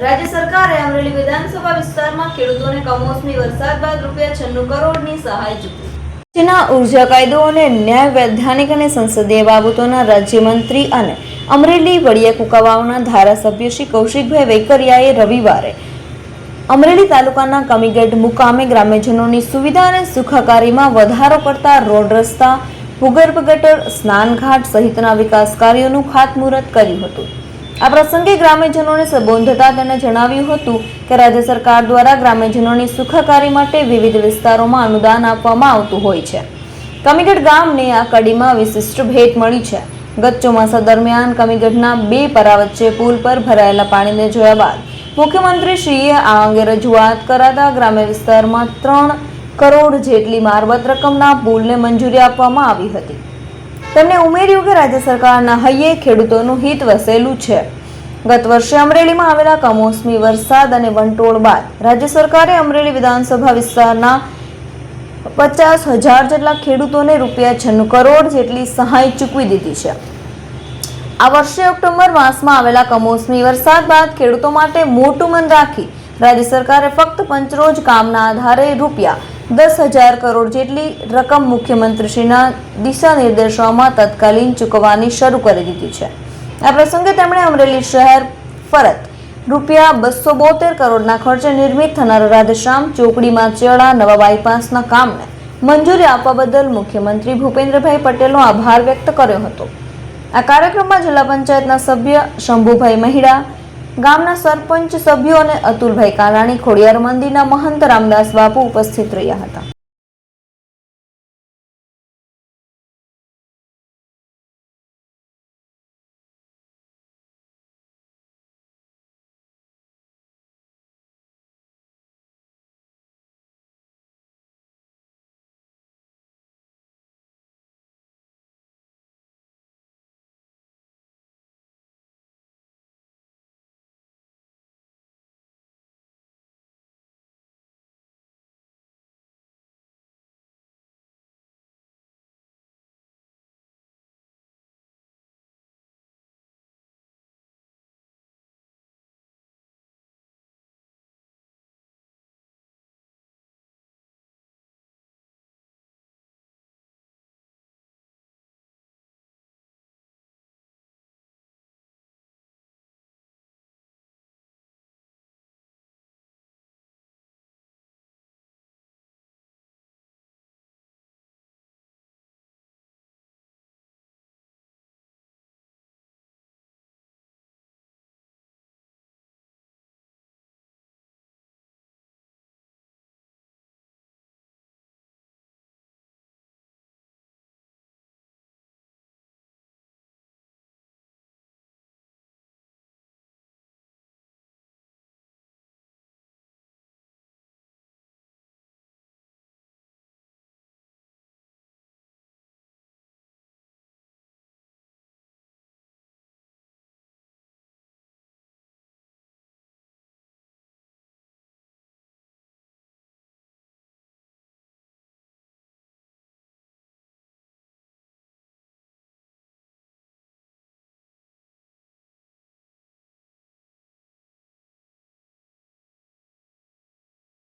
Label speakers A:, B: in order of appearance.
A: રાજ્ય સરકારે અમરેલી વિધાનસભા વિસ્તારમાં ખેડૂતોને કમોસમી વરસાદ બાદ રૂપિયા છન્નું કરોડની સહાય ચૂકવી. રાજ્યના ઊર્જા કાયદો અને ન્યાય વૈધાનિક અને સંસદીય બાબતોના રાજ્યમંત્રી અને અમરેલી વડિયા કુકાવાવના ધારાસભ્ય શ્રી કૌશિકભાઈ વેકરિયાએ રવિવારે અમરેલી તાલુકાના કમીગઢ મુકામે ગ્રામ્યજનોની સુવિધા અને સુખાકારીમાં વધારો કરતા રોડ રસ્તા, ભૂગર્ભ ગટર, સ્નાનઘાટ સહિતના વિકાસ કાર્યોનું ખાતમુહૂર્ત કર્યું હતું. આ પ્રસંગે ગ્રામ્યજનોને સંબોધતા તેણે જણાવ્યું હતું કે રાજ્ય સરકાર દ્વારા ગ્રામ્યજનોની સુખાકારી માટે વિવિધ વિસ્તારોમાં અનુદાન આપવામાં આવતું હોય છે. કમીગઢ ગામને આ કડીમાં વિશિષ્ટ ભેટ મળી છે. ગત ચોમાસા દરમિયાન કમીગઢના બે પરા વચ્ચે પુલ પર ભરાયેલા પાણીને જોયા બાદ મુખ્યમંત્રીશ્રીએ આ અંગે રજૂઆત કરાતા ગ્રામ્ય વિસ્તારમાં ત્રણ કરોડ જેટલી મારબત રકમના પુલને મંજૂરી આપવામાં આવી હતી. તેમણે ઉમેર્યું કે રાજ્ય સરકારના હૈયે ખેડૂતોનું હિત વસેલું છે. ગત વર્ષે અમરેલીમાં આવેલા કમોસમી વરસાદ અને વંટોળ બાદ રાજ્ય સરકારે અમરેલી વિધાનસભા વિસ્તારના પચાસ હજાર જેટલા ખેડૂતોને રૂપિયા છન્નું કરોડ જેટલી સહાય ચૂકવી દીધી છે. આ વર્ષે ઓક્ટોબર માસમાં આવેલા કમોસમી વરસાદ બાદ ખેડૂતો માટે મોટું મન રાખી રાજ્ય સરકારે ફક્ત પંચરોજ કામના આધારે રૂપિયા દસ હજાર કરોડ જેટલી રકમ મુખ્યમંત્રીશ્રીના દિશા નિર્દેશોમાં તત્કાલીન ચૂકવવાની શરૂ કરી દીધી છે. આ પ્રસંગે તેમણે અમરેલી શહેર ફરત રૂપિયા બસો બોતેર કરોડના ખર્ચે નિર્મિત થનાર રાધેશ્યામ ચોકડીમાં ચેડા નવા બાયપાસના કામને મંજૂરી આપવા બદલ મુખ્યમંત્રી ભૂપેન્દ્રભાઈ પટેલનો આભાર વ્યક્ત કર્યો હતો. આ કાર્યક્રમમાં જિલ્લા પંચાયતના સભ્ય શંભુભાઈ મહિડા ગામના સરપંચ સભ્યો અને અતુલભાઈ કાનાણી ખોડિયાર મંદિરના મહંત રામદાસ બાપુ ઉપસ્થિત રહ્યા હતા.